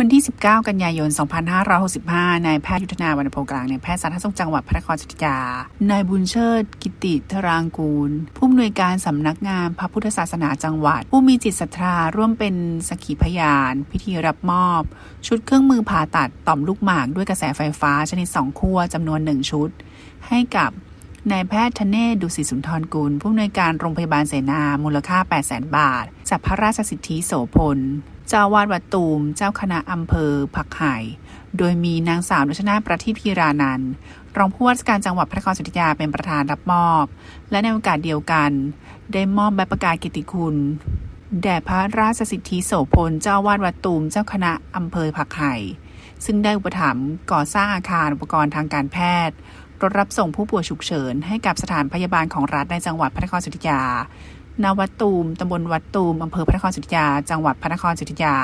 วันที่ 19 กันยายน 2565 นายแพทย์ยุทธนาวรรณพงศ์กลางในแพทย์สาธารณสุขจังหวัดพระนครศรีอยุธยา นายบุญเชิด กิติธรางกูล ผู้อำนวยการสำนักงานพระพุทธศาสนาจังหวัด ผู้มีจิตศรัทธาร่วมเป็นสักขีพยาน พิธีรับมอบ ชุดเครื่องมือผ่าตัดต่อมลูกหมากด้วยกระแสไฟฟ้าชนิด 2 ขั้วจำนวน 1 ชุด ให้กับ นายแพทย์ธเนศดุสิตสุนทรกุล ผู้อำนวยการโรงพยาบาลเสนา มูลค่า 8 0 0 0 0 0 บาทจากพระราชสิทธิโสพล เจ้าวาดวัดตูม เจ้าคณะอำเภอ ผักไห่ โดยมีนางสาวนุชนาประทีพีรานันท์รองผู้ว่าราชการจังหวัดพระนครศรีอยุธยาเป็นประธานรับมอบ และในโอกาสเดียวกัน ได้มอบใบประกาศกิติคุณ แด่พระราชสิทธิโสพล เจ้าวาดวัดตูม เจ้าคณะอำเภอผักไห่ซึ่งได้อุปถัมภ์ก่อสร้างอาคารอุปกรณ์ทางการแพทย์ รถรับส่งผู้ป่วยฉุกเฉิน ให้กับสถานพยาบาลของรัฐในจังหวัดพระนครศรีอยุธยา ณ วัดตูม ตำบลวัดตูม อำเภอพระนครศรีอยุธยา จังหวัดพระนครศรีอยุธยา